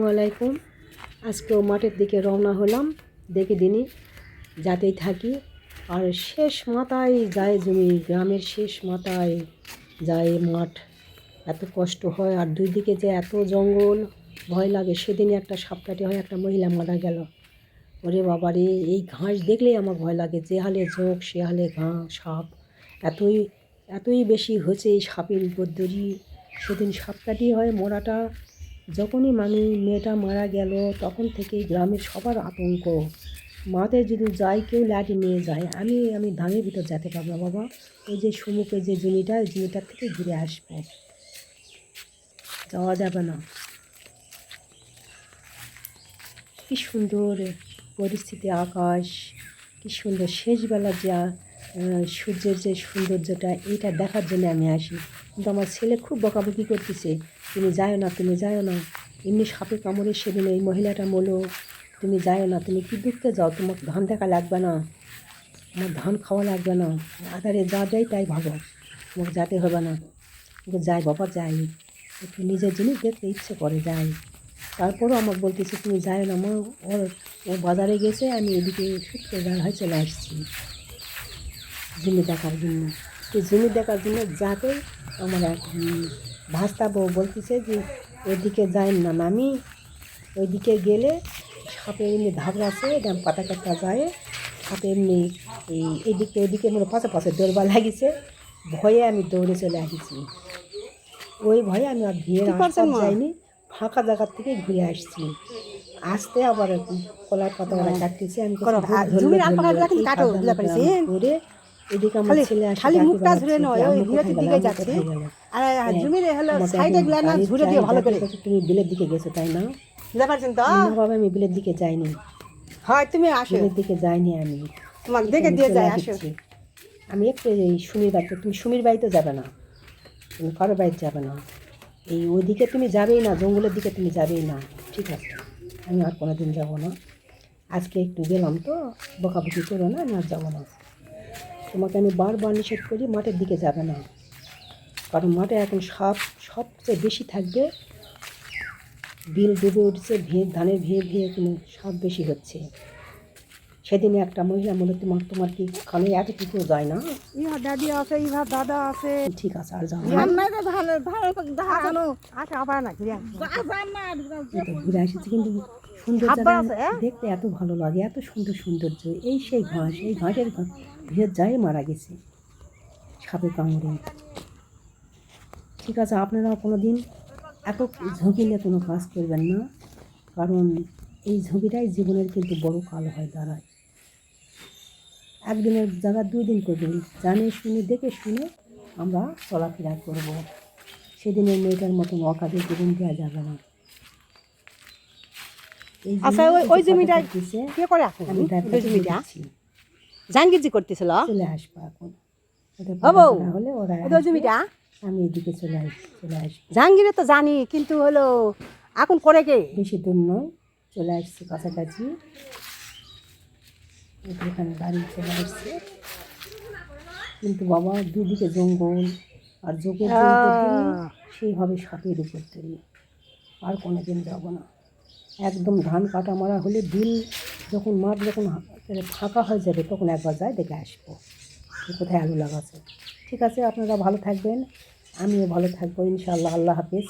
আসসালামু আলাইকুম। আজকেও মাঠের দিকে রওনা হলাম। দেখে দিনই যাতেই থাকি, আর শেষ মাথায় যায় জমি, গ্রামের শেষ মাথায় যায় মাঠ। এত কষ্ট হয়, আর দুই দিকে যে এত জঙ্গল, ভয় লাগে। সেদিনই একটা সাপকাঠি হয়, একটা মহিলা মারা গেল। ওরে বাবারে, এই ঘাস দেখলেই আমার ভয় লাগে। যে হালে ঝোঁক সে হালে ঘাঁ, সাপ। এতই এতই বেশি হয়েছে এই সাপের উপদ্রবী সেদিন সাপকাঠি হয়, মরাটা যখনই মানে মেয়েটা মারা গেল, তখন থেকেই গ্রামের সবার আতঙ্ক। মাঠে যদি যাই কেউ লাঠি নিয়ে যায়, আমি আমি ধানের ভিতর যেতে পারব বাবা। ওই যে সমুখে যে জমিটা ওই জমিটার থেকে ঘুরে আসব। যাওয়া যাবে না। কি সুন্দর পরিস্থিতি আকাশ, কি সুন্দর শেষবেলা যে সূর্যের যে সৌন্দর্যটা এটা দেখার জন্য আমি আসি। কিন্তু আমার ছেলে খুব বকাবকি করতেছে। তুমি যাও না, তুমি যাও না। এমনি সাপে কামড়ে সেদিন এই মহিলাটা বলল তুমি যাও না, তুমি কি দেখতে যাও? তোমার ধান দেখা লাগবে না। আমার ধান খাওয়া লাগবে না। আধারে যা যাই তাই ভাবো। তোমাকে যাতে হবে না। যাই, বাবা যাই। একটু নিজের জিনিস দেখতে ইচ্ছে করে যাই। তারপরও আমাকে বলতেছে, তুমি যাই না, মা। ওর ও বাজারে গেছে, আমি এদিকে সূত্রে হয় চলে আসছি। জমি দেখার জন্য। তো জমি দেখার জন্য যাতে আমার এক ভাস্তা বউ বলতেছে যে ওইদিকে যাই না আমি ওইদিকে গেলে সাপে এমনি ধাবড়াছে এরকম পাতা কাটা যায়। সাপে এমনি এই এদিকে ওইদিকে মানে পাশে পাশে দৌড়বা লাগিছে। ভয়ে আমি দৌড়ে চলে আসছি। ওই ভয়ে আমি আর বিয়ের যাইনি ফাঁকা জায়গার থেকে ঘুরে আসছি। আসতে আবার কলার পাতা ওরা কাটতেছে আমি করো, করে এদিকে আমার খালি ছেলে আসে খালি মুখটা ঝুরে নয় ওই দিকে যাচ্ছে। আর হ্যাঁ, জমির হলো সাইডে ঝুরে দিয়ে ভালো করে। তুমি বিলের দিকে গেছো তাই না? বুঝতে পারছেন তো? বাবা আমি বিলের দিকে যাইনি। হয় তুমি আসো। বিলের দিকে যাইনি আমি। তোমাকে দেখে দিয়ে যায় আসো। আমি একটু এই সুমির বাড়িতে তুমি সুমির বাড়িতে যাবে না। তুমি কারোর বাড়িতে যাবে না। এই ওইদিকে তুমি যাবেই না জঙ্গলের দিকে তুমি যাবেই না। ঠিক আছে। আমি আর কোনো দিন যাব না। আজকে একটু গেলাম তো বকাবকি করো না আমি আর যাব না। তোমাকে আমি বারবার নিষেধ করি মাঠের দিকে যাবে না। কারণ মাঠে এখন সাপ সবচেয়ে বেশি থাকবে বিল ডুবে উঠছে ভিড় ধানের ভিড় ভেঁ কিন্তু সাপ বেশি হচ্ছে। সেদিনে একটা মহিলা বলে তোমার তোমার কি কানে এতটুকু যায় না? ইহা দাদি আছে ইহা দাদা আছে। ঠিক আছে আর যাও না। ভালো ভালো দেখানো। আচ্ছা আবার না ঘুরে ঘুরে আসেছি কিন্তু সুন্দর আছে, হ্যাঁ? দেখতে এত ভালো লাগে এত সুন্দর সৌন্দর্য। এই সেই ঘাস এই ঘাসের ভিড় যায় মারা গেছে। সাপে কামড়ে। ঠিক আছে আপনারাও কোনো দিন এত ঝুঁকি নিয়ে কোনো কাজ করবেন না কারণ এই ঝুঁকিটাই জীবনের কিন্তু বড় কাল হয় দাঁড়ায়। একদিনের জায়গা দুই দিন করবেন জানে শুনে দেখে শুনে আমরা চলাফেরা করব। সেদিনের মেয়েটার মতন অকাজে জীবন দেওয়া যাবে না। আচ্ছা ওই ওই জমিটা কে করে এখন? আমি ওই ডাক্তারকে জমিটা? বলেছি, করতেছিল? চলে আসব এখন। হলে ওরা ওই জমিটা? আমি এদিকে চলে আস চলে আসব। জাহাঙ্গীরে তো জানি কিন্তু হলো এখন করে কে? বেশি দূর নয় চলে আসছি কাছাকাছি। এখানে বাড়ি চলে আসছে কিন্তু বাবা দুদিকে জঙ্গল আর যোগের সেইভাবে সাপের উপর তৈরি। আর কোনো দিন যাব না। একদম ধান কাটা মারা হলে বিল যখন মাঠ যখন ফাঁকা হয়ে যাবে তখন একবার যায় দেখে আসব কোথায় আলু লাগাচ্ছে। ঠিক আছে আপনারা ভালো থাকবেন আমিও ভালো থাকব ইনশাআল্লাহ আল্লাহ হাফিজ।